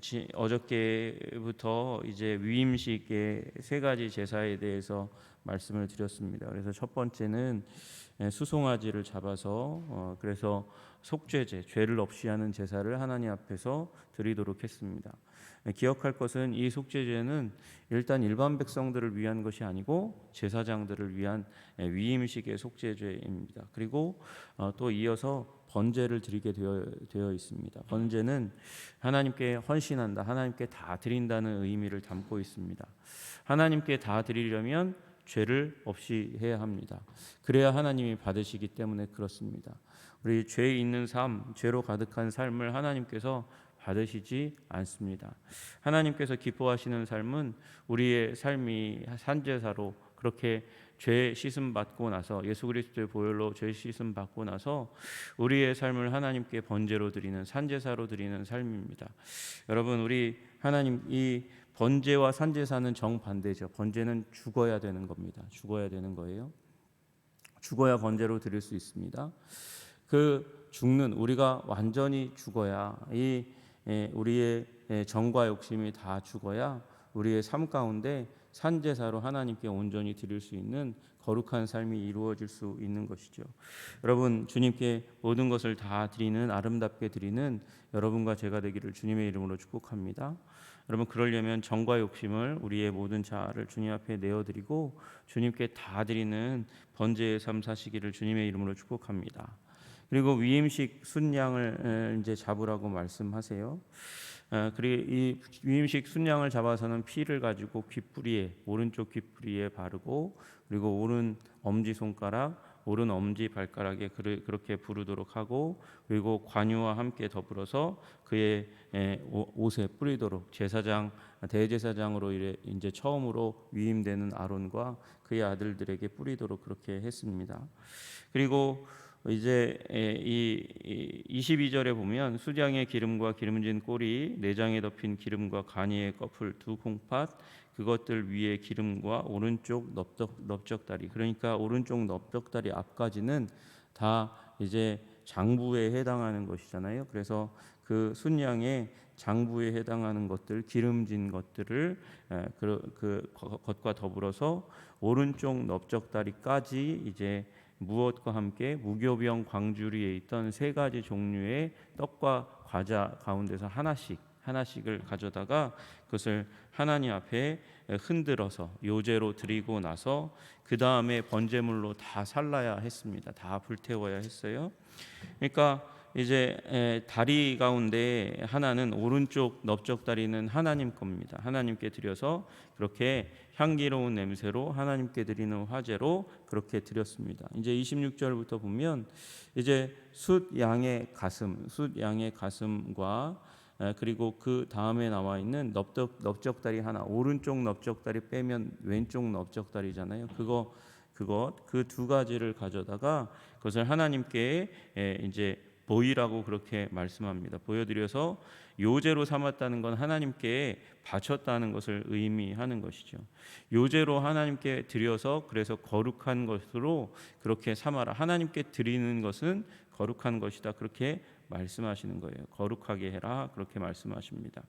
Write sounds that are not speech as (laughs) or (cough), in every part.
지- 어저께부터 이제 위임식의 세 가지 제사에 대해서 말씀을 드렸습니다. 그래서 첫 번째는 에, 수송아지를 잡아서 어, 그래서 속죄제, 죄를 없이 하는 제사를 하나님 앞에서 드리도록 했습니다. 에, 기억할 것은 이 속죄제는 일단 일반 백성들을 위한 것이 아니고 제사장들을 위한 에, 위임식의 속죄제입니다. 그리고 어, 또 이어서 번제를 드리게 되어, 되어 있습니다. 번제는 하나님께 헌신한다, 하나님께 다 드린다는 의미를 담고 있습니다. 하나님께 다 드리려면 죄를 없이 해야 합니다. 그래야 하나님이 받으시기 때문에 그렇습니다. 우리 죄 있는 삶, 죄로 가득한 삶을 하나님께서 받으시지 않습니다. 하나님께서 기뻐하시는 삶은 우리의 삶이 산제사로 그렇게 죄 씻음 받고 나서 예수 그리스도의 보혈로 죄 씻음 받고 나서 우리의 삶을 하나님께 번제로 드리는 산제사로 드리는 삶입니다. 여러분 우리 하나님 이 번제와 산제사는 정반대죠. 번제는 죽어야 되는 겁니다. 죽어야 되는 거예요. 죽어야 번제로 드릴 수 있습니다. 그 죽는 우리가 완전히 죽어야 이 에, 우리의 에, 정과 욕심이 다 죽어야 우리의 삶 가운데 산제사로 하나님께 온전히 드릴 수 있는 거룩한 삶이 이루어질 수 있는 것이죠. 여러분 주님께 모든 것을 다 드리는 아름답게 드리는 여러분과 제가 되기를 주님의 이름으로 축복합니다. 여러분 그러려면 정과 욕심을 우리의 모든 자아를 주님 앞에 내어드리고 주님께 다 드리는 번제의 삶 사시기를 주님의 이름으로 축복합니다. 그리고 위임식 순양을 에, 이제 잡으라고 말씀하세요. 어, 그리고 이 위임식 순양을 잡아서는 피를 가지고 귓뿌리에 오른쪽 귓뿌리에 바르고 그리고 오른 엄지 손가락 오른 엄지 발가락에 그렇게 부르도록 하고 그리고 관유와 함께 더불어서 그의 옷에 뿌리도록 제사장 대제사장으로 이제 처음으로 위임되는 아론과 그의 아들들에게 뿌리도록 그렇게 했습니다. 그리고 이제 에, 이 22절에 보면 수장의 기름과 기름진 꼬리, 내장에 덮인 기름과 간이의 꺼풀 두 콩팥 그것들 위에 기름과 오른쪽 넓적 넓적다리 그러니까 오른쪽 넓적다리 앞까지는 다 이제 장부에 해당하는 것이잖아요. 그래서 그 순양의 장부에 해당하는 것들 기름진 것들을 에, 그, 그 것과 더불어서 오른쪽 넓적다리까지 이제 무엇과 함께 무교병 광주리에 있던 세 가지 종류의 떡과 과자 가운데서 하나씩 하나씩을 가져다가 그것을 하나님 앞에 흔들어서 요제로 드리고 나서 그 다음에 번제물로 다 살라야 했습니다. 다 불태워야 했어요. 그러니까 이제 에, 다리 가운데 하나는 오른쪽 넓적 다리는 하나님 겁니다. 하나님께 드려서 그렇게 향기로운 냄새로 하나님께 드리는 화제로 그렇게 드렸습니다. 이제 26절부터 보면 이제 숫 양의 가슴, 숫 양의 가슴과 에, 그리고 그 다음에 나와 있는 넓적 넓적다리 하나 오른쪽 넓적다리 빼면 왼쪽 넓적다리잖아요. 그거 그것 그 두 가지를 가져다가 그것을 하나님께 에, 이제 보이라고 그렇게 말씀합니다. 보여드려서 요제로 삼았다는 건 하나님께 바쳤다는 것을 의미하는 것이죠. 요제로 하나님께 드려서 그래서 거룩한 것으로 그렇게 삼아라. 하나님께 드리는 것은 거룩한 것이다. 그렇게 말씀하시는 거예요. 거룩하게 해라. 그렇게 말씀하십니다.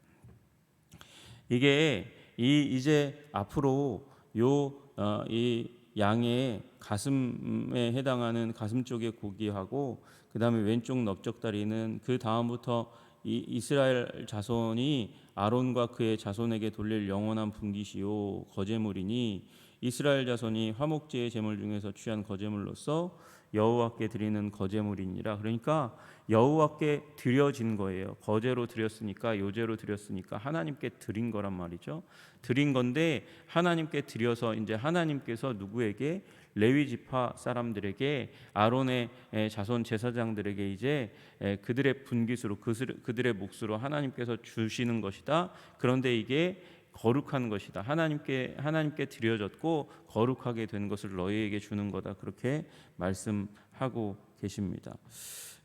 이게 이 이제 앞으로 요이 양의 가슴에 해당하는 가슴 쪽의 고기하고 그 다음에 왼쪽 넓적다리는 그 다음부터 이 이스라엘 자손이 아론과 그의 자손에게 돌릴 영원한 분기시요 거제물이니 이스라엘 자손이 화목제의 제물 중에서 취한 거제물로서 여호와께 드리는 거제물이니라. 그러니까 여호와께 드려진 거예요. 거제로 드렸으니까 요제로 드렸으니까 하나님께 드린 거란 말이죠. 드린 건데 하나님께 드려서 이제 하나님께서 누구에게? 레위 지파 사람들에게 아론의 자손 제사장들에게 이제 그들의 분깃으로 그들의 몫으로 하나님께서 주시는 것이다. 그런데 이게 거룩한 것이다. 하나님께 하나님께 드려졌고 거룩하게 된 것을 너희에게 주는 거다. 그렇게 말씀하고 계십니다.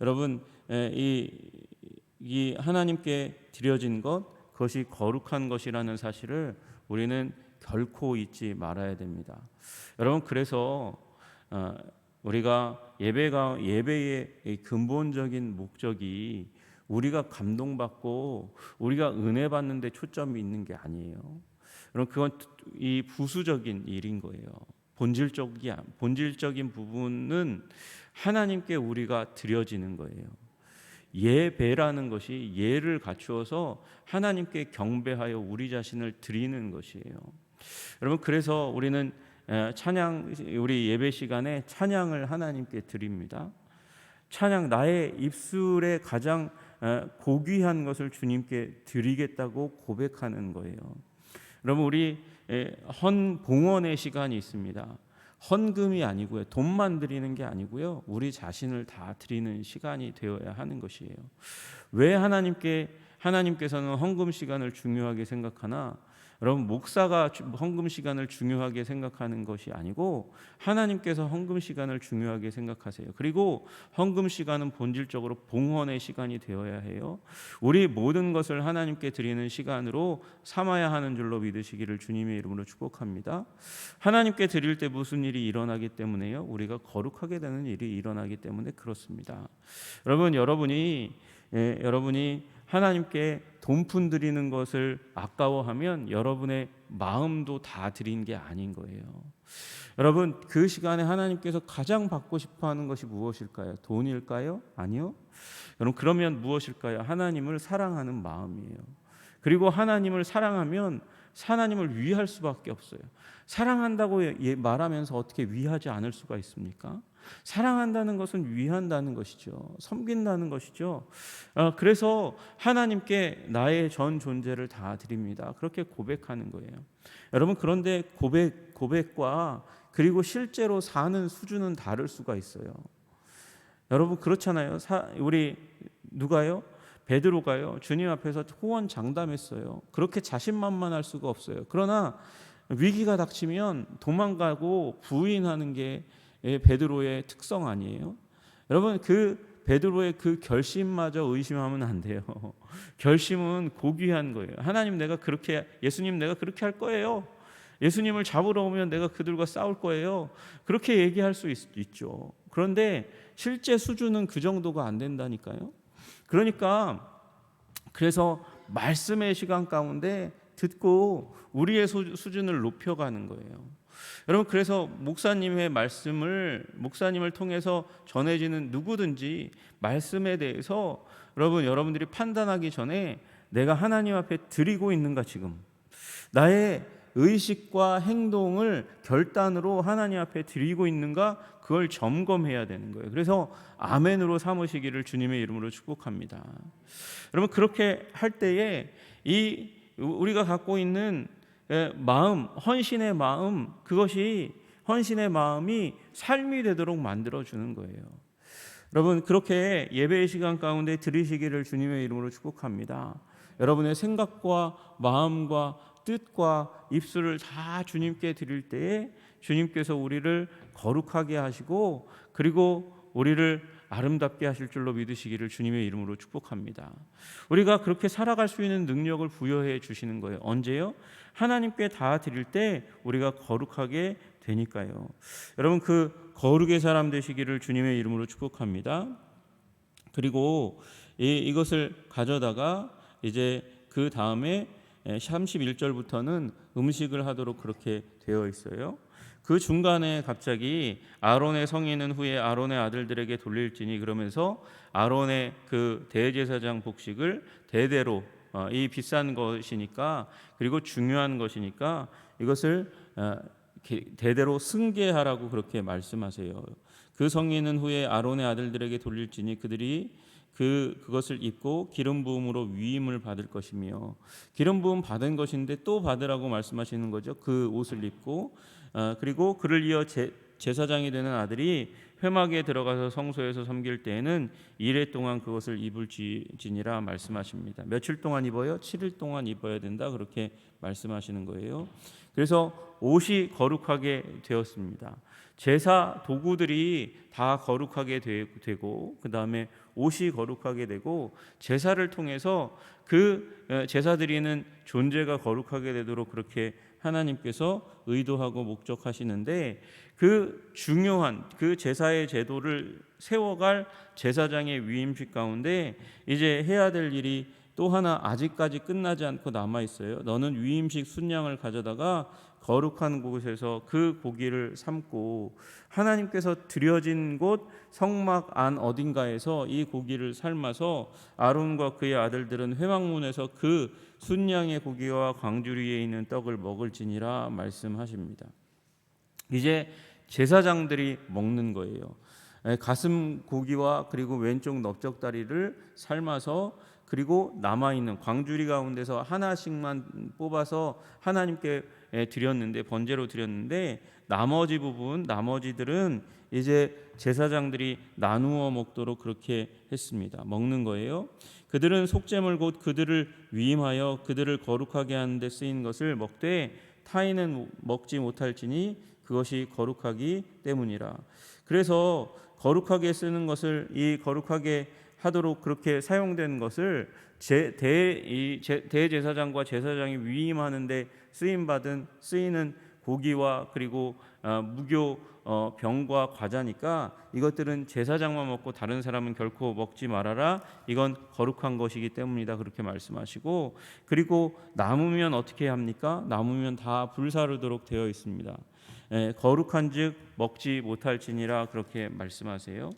여러분 이, 이 하나님께 드려진 것 그것이 거룩한 것이라는 사실을 우리는 결코 잊지 말아야 됩니다. 여러분 그래서 어, 우리가 예배가 예배의 근본적인 목적이 우리가 감동받고 우리가 은혜 받는 데 초점이 있는 게 아니에요. 그럼 그건 이 부수적인 일인 거예요. 본질적이 본질적인 부분은 하나님께 우리가 드려지는 거예요. 예배라는 것이 예를 갖추어서 하나님께 경배하여 우리 자신을 드리는 것이에요. 여러분 그래서 우리는 찬양 우리 예배 시간에 찬양을 하나님께 드립니다. 찬양 나의 입술에 가장 고귀한 것을 주님께 드리겠다고 고백하는 거예요. 여러분 우리 헌 봉헌의 시간이 있습니다. 헌금이 아니고요. 돈만 드리는 게 아니고요. 우리 자신을 다 드리는 시간이 되어야 하는 것이에요. 왜 하나님께 하나님께서는 헌금 시간을 중요하게 생각하나? 여러분 목사가 헌금 시간을 중요하게 생각하는 것이 아니고 하나님께서 헌금 시간을 중요하게 생각하세요. 그리고 헌금 시간은 본질적으로 봉헌의 시간이 되어야 해요. 우리 모든 것을 하나님께 드리는 시간으로 삼아야 하는 줄로 믿으시기를 주님의 이름으로 축복합니다. 하나님께 드릴 때 무슨 일이 일어나기 때문에요? 우리가 거룩하게 되는 일이 일어나기 때문에 그렇습니다. 여러분 여러분이 예, 여러분이 하나님께 돈푼 드리는 것을 아까워하면 여러분의 마음도 다 드린 게 아닌 거예요. 여러분 그 시간에 하나님께서 가장 받고 싶어 하는 것이 무엇일까요? 돈일까요? 아니요. 여러분 그러면 무엇일까요? 하나님을 사랑하는 마음이에요. 그리고 하나님을 사랑하면 하나님을 위할 수밖에 없어요. 사랑한다고 예, 말하면서 어떻게 위하지 않을 수가 있습니까? 사랑한다는 것은 위한다는 것이죠. 섬긴다는 것이죠. 어, 그래서 하나님께 나의 전 존재를 다 드립니다. 그렇게 고백하는 거예요. 여러분 그런데 고백 고백과 그리고 실제로 사는 수준은 다를 수가 있어요. 여러분 그렇잖아요. 사, 우리 누가요? 베드로가요. 주님 앞에서 호언 장담했어요. 그렇게 자신만만할 수가 없어요. 그러나 위기가 닥치면 도망가고 부인하는 게 예, 베드로의 특성 아니에요? 여러분 그 베드로의 그 결심마저 의심하면 안 돼요. (laughs) 결심은 고귀한 거예요. 하나님 내가 그렇게 예수님 내가 그렇게 할 거예요. 예수님을 잡으러 오면 내가 그들과 싸울 거예요. 그렇게 얘기할 수 있, 죠 그런데 실제 수준은 그 정도가 안 된다니까요. 그러니까 그래서 말씀의 시간 가운데 듣고 우리의 수준을 높여가는 거예요. 여러분 그래서 목사님의 말씀을 목사님을 통해서 전해지는 누구든지 말씀에 대해서 여러분 여러분들이 판단하기 전에 내가 하나님 앞에 드리고 있는가 지금 나의 의식과 행동을 결단으로 하나님 앞에 드리고 있는가 그걸 점검해야 되는 거예요. 그래서 아멘으로 삼으시기를 주님의 이름으로 축복합니다. 여러분 그렇게 할 때에 이 우리가 갖고 있는 예, 마음, 헌신의 마음, 그것이 헌신의 마음이 삶이 되도록 만들어 주는 거예요. 여러분 그렇게 예배의 시간 가운데 들으시기를 주님의 이름으로 축복합니다. 여러분의 생각과 마음과 뜻과 입술을 다 주님께 드릴 때에 주님께서 우리를 거룩하게 하시고 그리고 우리를 아름답게 하실 줄로 믿으시기를 주님의 이름으로 축복합니다. 우리가 그렇게 살아갈 수 있는 능력을 부여해 주시는 거예요. 언제요? 하나님께 다 드릴 때 우리가 거룩하게 되니까요. 여러분 그 거룩의 사람 되시기를 주님의 이름으로 축복합니다. 그리고 이, 이것을 가져다가 이제 그 다음에 31절부터는 음식을 하도록 그렇게 되어 있어요. 그 중간에 갑자기 아론의 성인은 후에 아론의 아들들에게 돌릴지니 그러면서 아론의 그 대제사장 복식을 대대로 어, 이 비싼 것이니까 그리고 중요한 것이니까 이것을 어, 대대로 승계하라고 그렇게 말씀하세요. 그 성인은 후에 아론의 아들들에게 돌릴지니 그들이 그 그것을 입고 기름 부음으로 위임을 받을 것이며 기름 부음 받은 것인데 또 받으라고 말씀하시는 거죠. 그 옷을 입고 어, 그리고 그를 이어 제, 제사장이 되는 아들이 회막에 들어가서 성소에서 섬길 때에는 이래 동안 그것을 입을 지니라 말씀하십니다. 며칠 동안 입어요? 7일 동안 입어야 된다 그렇게 말씀하시는 거예요. 그래서 옷이 거룩하게 되었습니다. 제사 도구들이 다 거룩하게 되고 그 다음에 옷이 거룩하게 되고 제사를 통해서 그 제사 드리는 존재가 거룩하게 되도록 그렇게 하나님께서 의도하고 목적하시는데 그 중요한 그 제사의 제도를 세워갈 제사장의 위임식 가운데 이제 해야 될 일이 또 하나 아직까지 끝나지 않고 남아 있어요. 너는 위임식 순양을 가져다가 거룩한 곳에서 그 고기를 삶고 하나님께서 드려진 곳 성막 안 어딘가에서 이 고기를 삶아서 아론과 그의 아들들은 회막문에서 그 순양의 고기와 광주리에 있는 떡을 먹을지니라 말씀하십니다. 이제 제사장들이 먹는 거예요. 가슴 고기와 그리고 왼쪽 넓적다리를 삶아서 그리고 남아 있는 광주리 가운데서 하나씩만 뽑아서 하나님께 드렸는데 번제로 드렸는데 나머지 부분 나머지들은 이제 제사장들이 나누어 먹도록 그렇게 했습니다. 먹는 거예요. 그들은 속죄물 곧 그들을 위임하여 그들을 거룩하게 하는 데 쓰인 것을 먹되 타인은 먹지 못할지니 그것이 거룩하기 때문이라. 그래서 거룩하게 쓰는 것을 이 거룩하게 하도록 그렇게 사용된 것을 제, 대, 이 제, 대제사장과 제사장이 위임하는데 쓰임 받은 쓰이는 고기와 그리고 어, 무교 어, 병과 과자니까 이것들은 제사장만 먹고 다른 사람은 결코 먹지 말아라. 이건 거룩한 것이기 때문이다. 그렇게 말씀하시고 그리고 남으면 어떻게 합니까? 남으면 다 불사르도록 되어 있습니다. 예, 거룩한즉 먹지 못할지니라 그렇게 말씀하세요.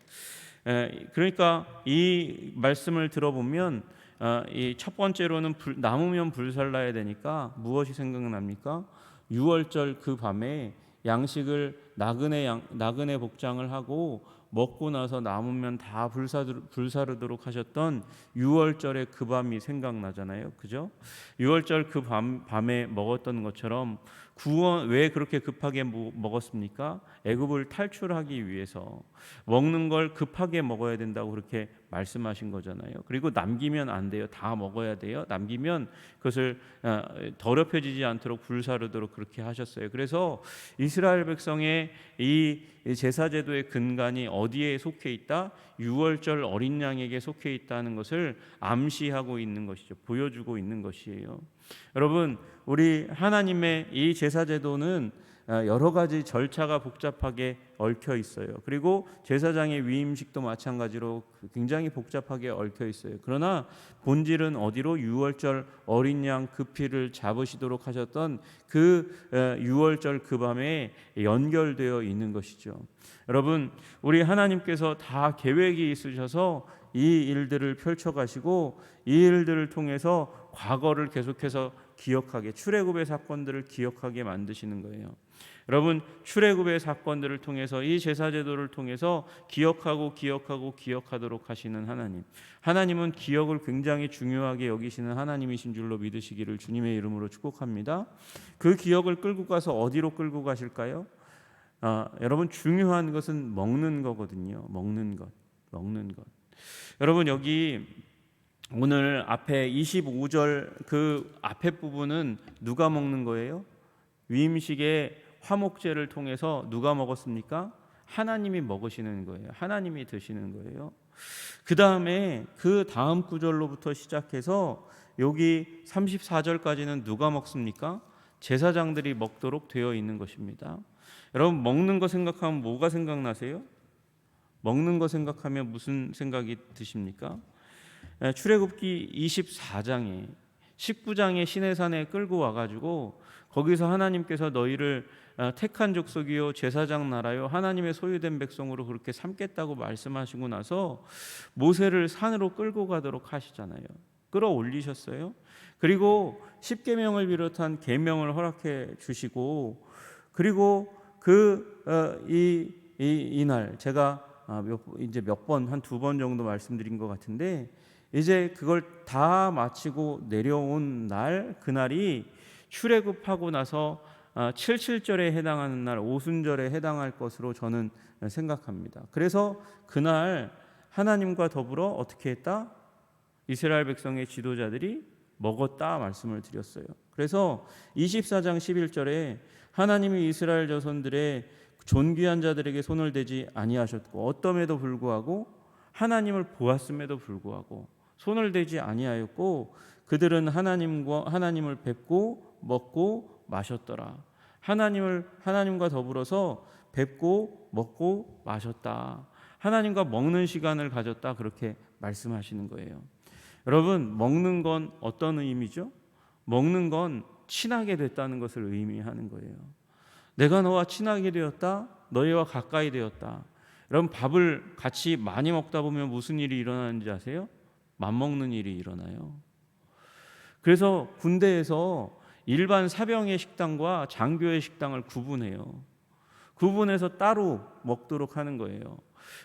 예, 그러니까 이 말씀을 들어보면 어, 이첫 번째로는 불, 남으면 불살라야 되니까 무엇이 생각납니까? 6월절 그 밤에 양식을 나그네 양, 나그네 복장을 하고 먹고 나서 남으면 다 불사르, 불사르도록 하셨던 6월절의 그 밤이 생각나잖아요. 그죠? 6월절 그 밤, 밤에 먹었던 것처럼 구원 왜 그렇게 급하게 먹었습니까? 애굽을 탈출하기 위해서 먹는 걸 급하게 먹어야 된다고 그렇게 말씀하신 거잖아요. 그리고 남기면 안 돼요. 다 먹어야 돼요. 남기면 그것을 어, 더럽혀지지 않도록 불사르도록 그렇게 하셨어요. 그래서 이스라엘 백성의 이 제사 제도의 근간이 어디에 속해 있다? 6월절 어린 양에게 속해 있다는 것을 암시하고 있는 것이죠. 보여주고 있는 것이에요. 여러분, 우리 하나님의 이 제사 제도는 어, 여러 가지 절차가 복잡하게 얽혀 있어요. 그리고 제사장의 위임식도 마찬가지로 굉장히 복잡하게 얽혀 있어요. 그러나 본질은 어디로 유월절 어린 양 그 피를 잡으시도록 하셨던 그 어, 유월절 그 밤에 연결되어 있는 것이죠. 여러분, 우리 하나님께서 다 계획이 있으셔서 이 일들을 펼쳐 가시고 이 일들을 통해서 과거를 계속해서 기억하게 출애굽의 사건들을 기억하게 만드시는 거예요. 여러분 출애굽의 사건들을 통해서 이 제사 제도를 통해서 기억하고 기억하고 기억하도록 하시는 하나님. 하나님은 기억을 굉장히 중요하게 여기시는 하나님이신 줄로 믿으시기를 주님의 이름으로 축복합니다. 그 기억을 끌고 가서 어디로 끌고 가실까요? 아, 여러분 중요한 것은 먹는 거거든요. 먹는 것. 먹는 것. 여러분 여기 오늘 앞에 25절 그 앞에 부분은 누가 먹는 거예요? 위임식의 화목제를 통해서 누가 먹었습니까? 하나님이 먹으시는 거예요. 하나님이 드시는 거예요. 그 다음에 그 다음 구절로부터 시작해서 여기 34절까지는 누가 먹습니까? 제사장들이 먹도록 되어 있는 것입니다. 여러분 먹는 거 생각하면 뭐가 생각나세요? 먹는 거 생각하면 무슨 생각이 드십니까? 출애굽기 24장에 19장에 시내산에 끌고 와가지고 거기서 하나님께서 너희를 어, 택한 족속이요 제사장 나라요 하나님의 소유된 백성으로 그렇게 삼겠다고 말씀하시고 나서 모세를 산으로 끌고 가도록 하시잖아요. 끌어올리셨어요. 그리고 십계명을 비롯한 계명을 허락해 주시고 그리고 그이 어, 이날 제가 아, 몇, 이제 몇 번 한 두 번 정도 말씀드린 것 같은데 이제 그걸 다 마치고 내려온 날 그날이 출애굽하고 나서 77절에 아, 해당하는 날 오순절에 해당할 것으로 저는 생각합니다. 그래서 그날 하나님과 더불어 어떻게 했다? 이스라엘 백성의 지도자들이 먹었다 말씀을 드렸어요. 그래서 24장 11절에 하나님이 이스라엘 자손들의 존귀한 자들에게 손을 대지 아니하셨고 어떠에도 불구하고 하나님을 보았음에도 불구하고 손을 대지 아니하였고 그들은 하나님과 하나님을 뵙고 먹고 마셨더라. 하나님을 하나님과 더불어서 뵙고 먹고 마셨다. 하나님과 먹는 시간을 가졌다. 그렇게 말씀하시는 거예요. 여러분, 먹는 건 어떤 의미죠? 먹는 건 친하게 됐다는 것을 의미하는 거예요. 내가 너와 친하게 되었다. 너희와 가까이 되었다. 여러분 밥을 같이 많이 먹다 보면 무슨 일이 일어나는지 아세요? 맘먹는 일이 일어나요. 그래서 군대에서 일반 사병의 식당과 장교의 식당을 구분해요. 구분해서 따로 먹도록 하는 거예요.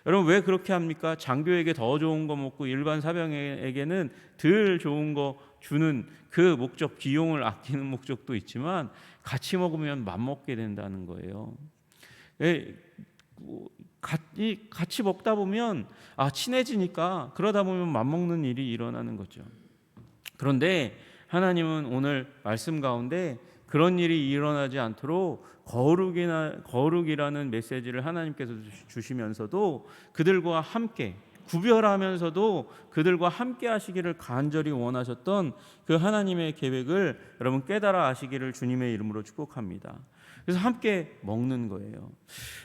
여러분 왜 그렇게 합니까? 장교에게 더 좋은 거 먹고 일반 사병에게는 덜 좋은 거 주는 그 목적 비용을 아끼는 목적도 있지만 같이 먹으면 맘먹게 된다는 거예요. 예, 뭐, 같이, 먹다 보면 아 친해지니까 그러다 보면 맘먹는 일이 일어나는 거죠. 그런데 하나님은 오늘 말씀 가운데 그런 일이 일어나지 않도록 거룩이나 거룩이라는 메시지를 하나님께서 주시면서도 그들과 함께 구별하면서도 그들과 함께 하시기를 간절히 원하셨던 그 하나님의 계획을 여러분 깨달아 아시기를 주님의 이름으로 축복합니다. 그래서 함께 먹는 거예요.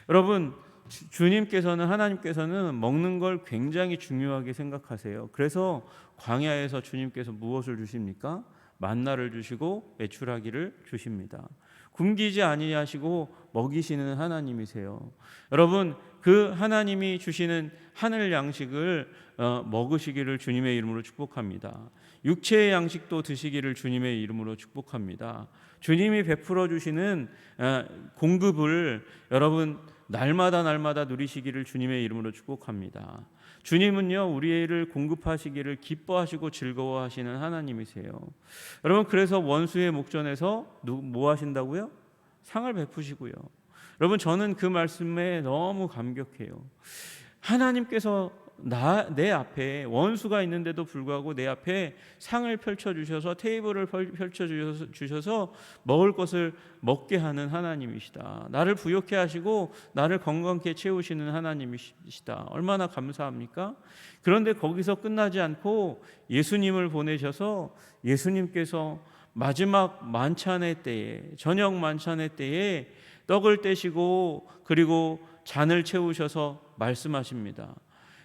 여러분 주 님께서는 하나님께서는 먹는 걸 굉장히 중요하게 생각하세요. 그래서 광야에서 주님께서 무엇을 주십니까? 만나를 주시고 매출하기를 주십니다. 굶기지 아니하시고 먹이시는 하나님이세요. 여러분 그 하나님이 주시는 하늘 양식을 어, 먹으시기를 주님의 이름으로 축복합니다. 육체의 양식도 드시기를 주님의 이름으로 축복합니다. 주님이 베풀어 주시는 어, 공급을 여러분 날마다 날마다 누리시기를 주님의 이름으로 축복합니다. 주님은요 우리를 공급하시기를 기뻐하시고 즐거워하시는 하나님이세요. 여러분 그래서 원수의 목전에서 뭐 하신다고요? 상을 베푸시고요. 여러분 저는 그 말씀에 너무 감격해요. 하나님께서 나, 내 앞에 원수가 있는데도 불구하고 내 앞에 상을 펼쳐 주셔서 테이블을 펼쳐 주셔서, 주셔서 먹을 것을 먹게 하는 하나님이시다. 나를 부욕해 하시고 나를 건강케 채우시는 하나님이시다. 얼마나 감사합니까? 그런데 거기서 끝나지 않고 예수님을 보내셔서 예수님께서 마지막 만찬의 때에 저녁 만찬의 때에 떡을 떼시고 그리고 잔을 채우셔서 말씀하십니다.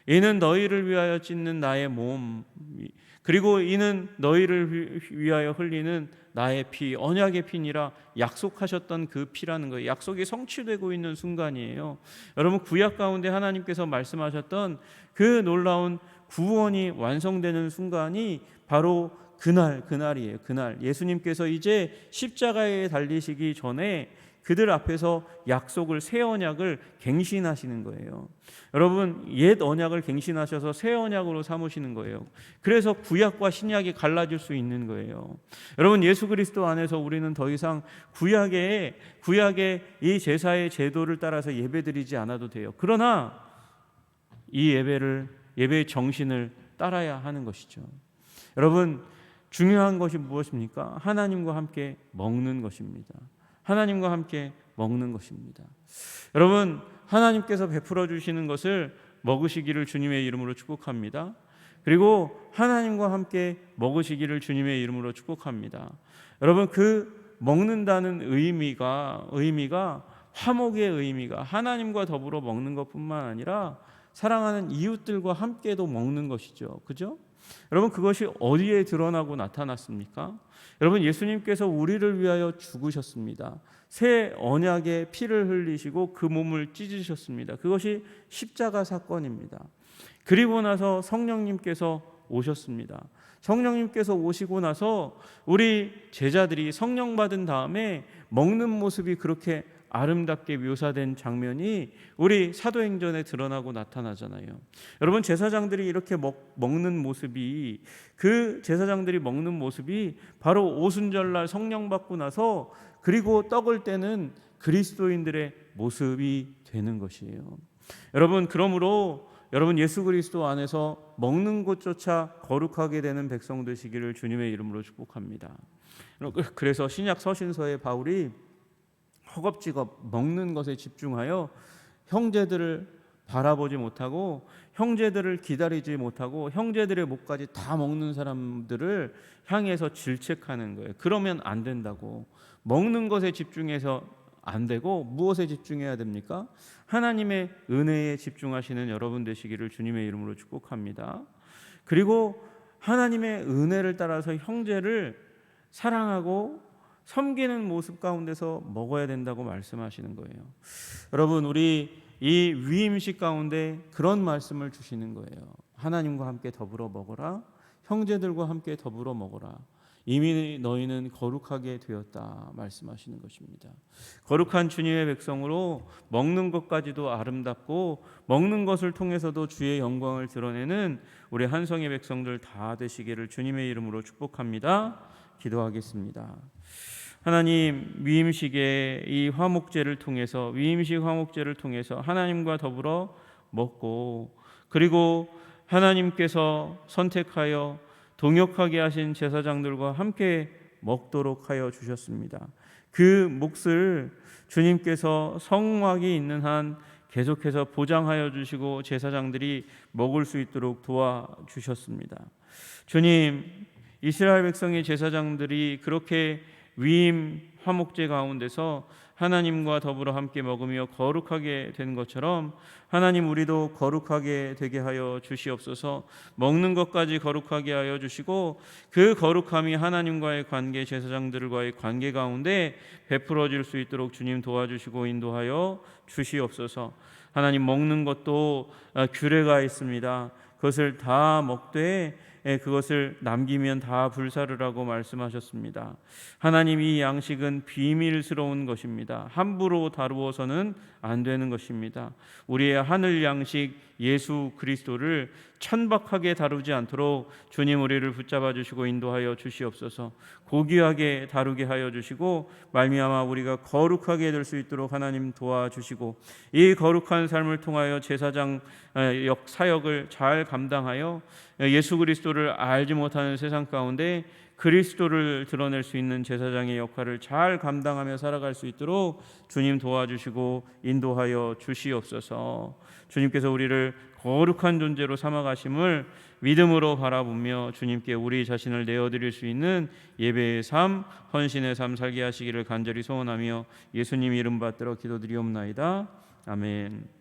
이는 너희를 위하여 찢는 나의 몸 그리고 이는 너희를 위하여 흘리는 나의 피 언약의 피니라 약속하셨던 그 피라는 거예요. 약속이 성취되고 있는 순간이에요. 여러분 구약 가운데 하나님께서 말씀하셨던 그 놀라운 구원이 완성되는 순간이 바로 그날 그날이에요. 그날 예수님께서 이제 십자가에 달리시기 전에 그들 앞에서 약속을 새 언약을 갱신하시는 거예요. 여러분 옛 언약을 갱신하셔서 새 언약으로 삼으시는 거예요. 그래서 구약과 신약이 갈라질 수 있는 거예요. 여러분 예수 그리스도 안에서 우리는 더 이상 구약의 구약의 이 제사의 제도를 따라서 예배드리지 않아도 돼요. 그러나 이 예배를 예배의 정신을 따라야 하는 것이죠. 여러분 중요한 것이 무엇입니까? 하나님과 함께 먹는 것입니다. 하나님과 함께 먹는 것입니다. 여러분, 하나님께서 베풀어 주시는 것을 먹으시기를 주님의 이름으로 축복합니다. 그리고 하나님과 함께 먹으시기를 주님의 이름으로 축복합니다. 여러분 그 먹는다는 의미가 의미가 화목의 의미가 하나님과 더불어 먹는 것뿐만 아니라 사랑하는 이웃들과 함께도 먹는 것이죠. 그죠? 여러분 그것이 어디에 드러나고 나타났습니까? 여러분 예수님께서 우리를 위하여 죽으셨습니다. 새 언약의 피를 흘리시고 그 몸을 찢으셨습니다. 그것이 십자가 사건입니다. 그리고 나서 성령님께서 오셨습니다. 성령님께서 오시고 나서 우리 제자들이 성령 받은 다음에 먹는 모습이 그렇게 아름답게 묘사된 장면이 우리 사도행전에 드러나고 나타나잖아요. 여러분 제사장들이 이렇게 먹, 먹는 모습이 그 제사장들이 먹는 모습이 바로 오순절날 성령 받고 나서 그리고 떡을 떼는 그리스도인들의 모습이 되는 것이에요. 여러분 그러므로 여러분 예수 그리스도 안에서 먹는 것조차 거룩하게 되는 백성 되시기를 주님의 이름으로 축복합니다. 그래서 신약 서신서에 바울이 허겁지겁 먹는 것에 집중하여 형제들을 바라보지 못하고 형제들을 기다리지 못하고 형제들의 목까지 다 먹는 사람들을 향해서 질책하는 거예요. 그러면 안 된다고. 먹는 것에 집중해서 안 되고 무엇에 집중해야 됩니까? 하나님의 은혜에 집중하시는 여러분 되시기를 주님의 이름으로 축복합니다. 그리고 하나님의 은혜를 따라서 형제를 사랑하고 섬기는 모습 가운데서 먹어야 된다고 말씀하시는 거예요. 여러분 우리 이 위임식 가운데 그런 말씀을 주시는 거예요. 하나님과 함께 더불어 먹어라. 형제들과 함께 더불어 먹어라. 이미 너희는 거룩하게 되었다 말씀하시는 것입니다. 거룩한 주님의 백성으로 먹는 것까지도 아름답고 먹는 것을 통해서도 주의 영광을 드러내는 우리 한성의 백성들 다 되시기를 주님의 이름으로 축복합니다. 기도하겠습니다. 하나님 위임식의 이 화목제를 통해서 위임식 화목제를 통해서 하나님과 더불어 먹고 그리고 하나님께서 선택하여 동역하게 하신 제사장들과 함께 먹도록 하여 주셨습니다. 그 몫을 주님께서 성막이 있는 한 계속해서 보장하여 주시고 제사장들이 먹을 수 있도록 도와 주셨습니다. 주님, 이스라엘 백성의 제사장들이 그렇게 위임 화목제 가운데서 하나님과 더불어 함께 먹으며 거룩하게 된 것처럼 하나님 우리도 거룩하게 되게 하여 주시옵소서. 먹는 것까지 거룩하게 하여 주시고 그 거룩함이 하나님과의 관계 제사장들과의 관계 가운데 베풀어질 수 있도록 주님 도와주시고 인도하여 주시옵소서. 하나님 먹는 것도 아, 규례가 있습니다. 그것을 다 먹되 예, 그것을 남기면 다 불사르라고 말씀하셨습니다. 하나님 이 양식은 비밀스러운 것입니다. 함부로 다루어서는 안 되는 것입니다. 우리의 하늘 양식 예수 그리스도를 천박하게 다루지 않도록 주님 우리를 붙잡아 주시고 인도하여 주시옵소서. 고귀하게 다루게 하여 주시고 말미암아 우리가 거룩하게 될 수 있도록 하나님 도와주시고 이 거룩한 삶을 통하여 제사장 역 사역을 잘 감당하여 예수 그리스도를 알지 못하는 세상 가운데 그리스도를 드러낼 수 있는 제사장의 역할을 잘 감당하며 살아갈 수 있도록 주님 도와주시고 인도하여 주시옵소서. 주님께서 우리를 거룩한 존재로 삼아 가심을 믿음으로 바라보며 주님께 우리 자신을 내어 드릴 수 있는 예배의 삶, 헌신의 삶 살게 하시기를 간절히 소원하며 예수님 이름 받들어 기도드리옵나이다. 아멘.